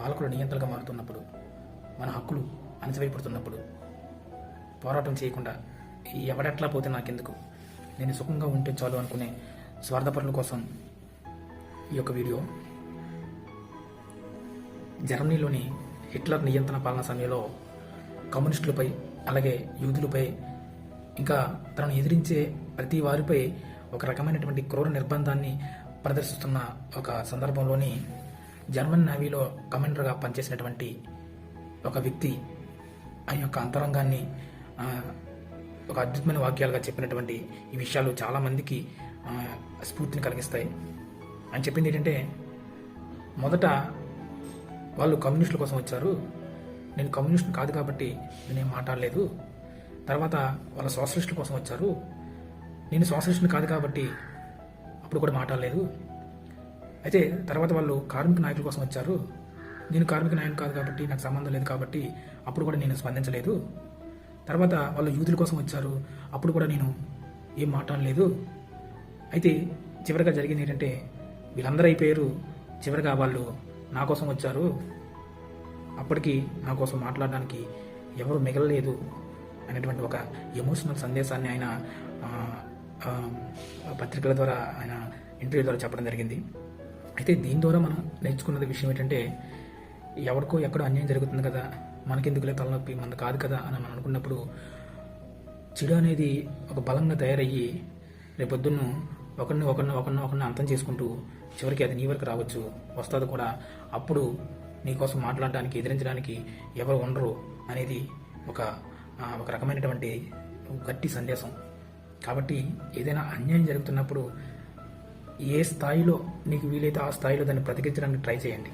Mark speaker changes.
Speaker 1: పాలకులు నియంత్రణగా మారుతున్నప్పుడు మన హక్కులు అణచివేయబడుతున్నప్పుడు పోరాటం చేయకుండా ఎవడెట్లా పోతే నాకెందుకు? నేను సుఖంగా ఉంటే చాలు అనుకునే స్వార్థపరుల కోసం ఈ యొక్క వీడియో. జర్మనీలోని హిట్లర్ నియంత్రణ పాలన సమయంలో కమ్యూనిస్టులపై అలాగే యూదులపై ఇంకా తనను ఎదిరించే ప్రతి వారిపై ఒక రకమైనటువంటి క్రూర నిర్బంధాన్ని ప్రదర్శిస్తున్న ఒక సందర్భంలోని జర్మన్ నావీలో కమాండర్గా పనిచేసినటువంటి ఒక వ్యక్తి ఆ యొక్క అంతరంగాన్ని ఒక అద్భుతమైన వాక్యాలుగా చెప్పినటువంటి ఈ విషయాలు చాలామందికి స్ఫూర్తిని కలిగిస్తాయి. ఆయన చెప్పింది ఏంటంటే మొదట వాళ్ళు కమ్యూనిస్టుల కోసం వచ్చారు. నేను కమ్యూనిస్ట్ కాదు కాబట్టి నేనేం మాట్లాడలేదు. తర్వాత వాళ్ళ సోషలిస్టుల కోసం వచ్చారు. నేను సోషలిస్ట్ని కాదు కాబట్టి అప్పుడు కూడా మాట్లాడలేదు. అయితే తర్వాత వాళ్ళు కార్మిక నాయకుల కోసం వచ్చారు. నేను కార్మిక నాయకుడు కాదు కాబట్టి నాకు సంబంధం లేదు కాబట్టి అప్పుడు కూడా నేను స్పందించలేదు. తర్వాత వాళ్ళు యూతుల కోసం వచ్చారు. అప్పుడు కూడా నేను ఏం మాట్లాడలేదు. అయితే చివరిగా జరిగింది ఏంటంటే వీళ్ళందరూ అయిపోయారు. చివరిగా వాళ్ళు నా కోసం వచ్చారు. అప్పటికి నా కోసం మాట్లాడడానికి ఎవరు మిగలలేదు అనేటువంటి ఒక ఎమోషనల్ సందేశాన్ని ఆయన పత్రికల ద్వారా ఆయన ఇంటర్వ్యూ ద్వారా చెప్పడం జరిగింది. అయితే దీని ద్వారా మనం నేర్చుకున్నది విషయం ఏంటంటే ఎవరికో ఎక్కడో అన్యాయం జరుగుతుంది కదా మనకెందుకులే తలనొప్పి మనది కాదు కదా అని మనం అనుకున్నప్పుడు చెడు అనేది ఒక బలంగా తయారయ్యి రేపొద్దున్న ఒకరిని ఒకరిని ఒకరిని ఒకరిని అంతం చేసుకుంటూ చివరికి అది నీ వరకు రావచ్చు వస్తుంది కూడా. అప్పుడు నీకోసం మాట్లాడడానికి ఎదిరించడానికి ఎవరు ఉండరు అనేది ఒక ఒక రకమైనటువంటి గట్టి సందేశం. కాబట్టి ఏదైనా అన్యాయం జరుగుతున్నప్పుడు ఏ స్థాయిలో నీకు వీలైతే ఆ స్థాయిలో దాన్ని ప్రతికించడానికి ట్రై చేయండి.